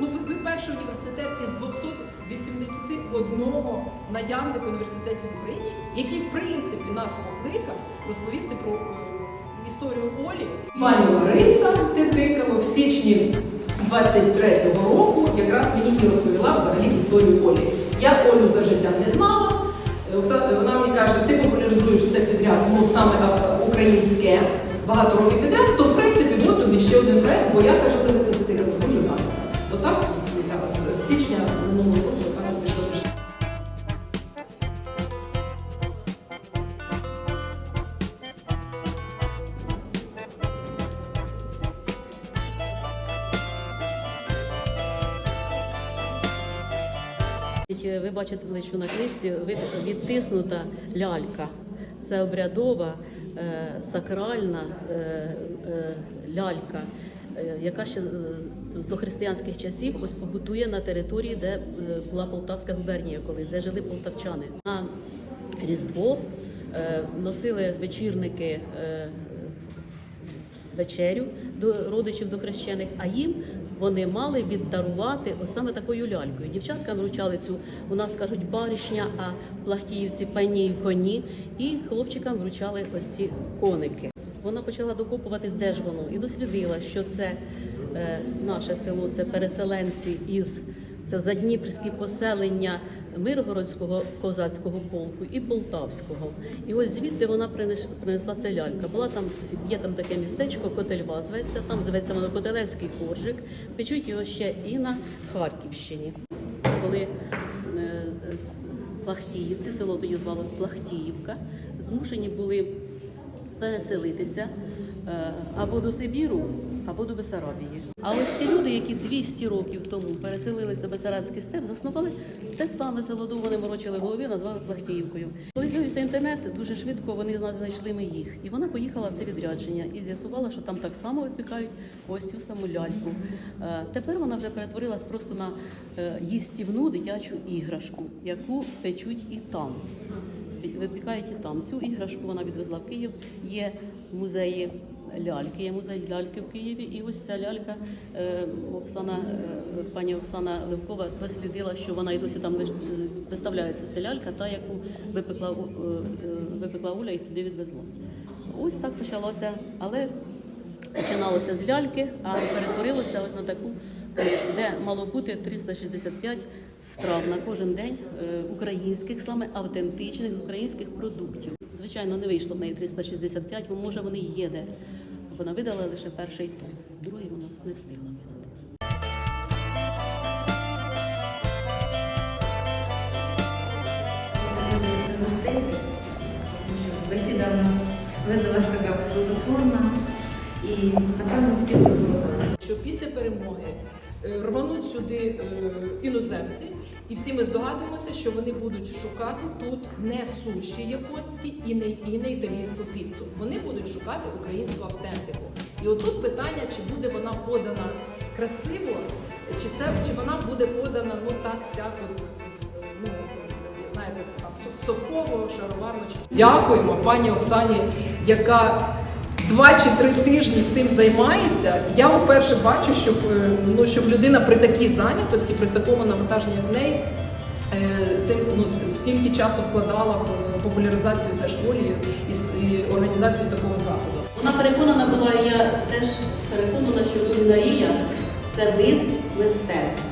Ну, ви, перший університет із 281 наявних університетів в Україні, який в принципі нас покликав розповісти про е, історію Олі. Пані Лариса Тетикало в січні 23-го року якраз мені і розповіла взагалі історію Олі. Я Олю за життя не знала. Е, Вона мені каже, ти популяризуєш це підряд, ну саме українське багато років підряд, то в принципі от тобі ще один проект, бо я кажу, Ви бачите, що на книжці від- відтиснута лялька. Це обрядова, е, сакральна е, е, лялька, е, яка ще з- дохристиянських часів ось побутує на території, де е, була Полтавська губернія колись, де жили полтавчани. На Різдво е, носили вечірники е, вечерю до родичів до хрещених, а їм вони мали віддарувати ось саме такою лялькою. Дівчатка вручали цю, у нас кажуть, баришня, а плахтіївці пані і коні, і хлопчикам вручали ось ці коники. Вона почала докопуватись, де ж воно, і дослідила, що це е, наше село, це переселенці із це задніпрські поселення Миргородського козацького полку і Полтавського. І ось звідти вона принесла ця лялька. Була там, є там таке містечко, Котельва зветься, там зветься воно Котелевський коржик. Печуть його ще і на Харківщині. Коли е, Плахтіївці, село тоді звалось Плахтіївка, змушені були переселитися або до Сибіру, або до Бесарабії. А ось ті люди, які 200 років тому переселилися в Бесарабський степ, заснували те саме село, вони морочили голови, назвали Плахтіївкою. Коли з'явився інтернет, дуже швидко вони нас знайшли ми їх. І вона поїхала в це відрядження і з'ясувала, що там так само випікають ось цю саму ляльку. Е, Тепер вона вже перетворилась просто на е, їстівну дитячу іграшку, яку печуть і там випікають і там. Цю іграшку вона відвезла в Київ. Є музеї ляльки, є музей ляльки в Києві. І ось ця лялька е, Оксана, е, пані Оксана Левкова дослідила, що вона і досі там е, виставляється ця лялька, та яку випекла, випекла Уля і туди відвезла. Ось так почалося, але починалося з ляльки, а перетворилося ось на таку де мало бути 365 страв на кожен день е, українських, саме автентичних з українських продуктів. Звичайно, не вийшло в неї 365, бо може вони є де. Вона видала лише перший том, другий вона не встигла видати. Бесіда у нас видалась така плодотворна і, напевно, всі рвануть сюди е, іноземці, і всі ми здогадуємося, що вони будуть шукати тут не суші японські і не, і не італійську піцу. Вони будуть шукати українську автентику. І отут питання, чи буде вона подана красиво, чи це чи вона буде подана ну так сяк, от, е, ну знаєте, со- совково, шароварно. Дякуємо пані Оксані, яка два чи три тижні цим займається. Я вперше бачу, щоб е, ну щоб людина при такій зайнятості, при такому навантаженні в неї цим ну стільки часу вкладала в популяризацію теж волі і організацію такого заходу. Вона переконана була, і я теж переконана, що кулінарія це вид мистецтва.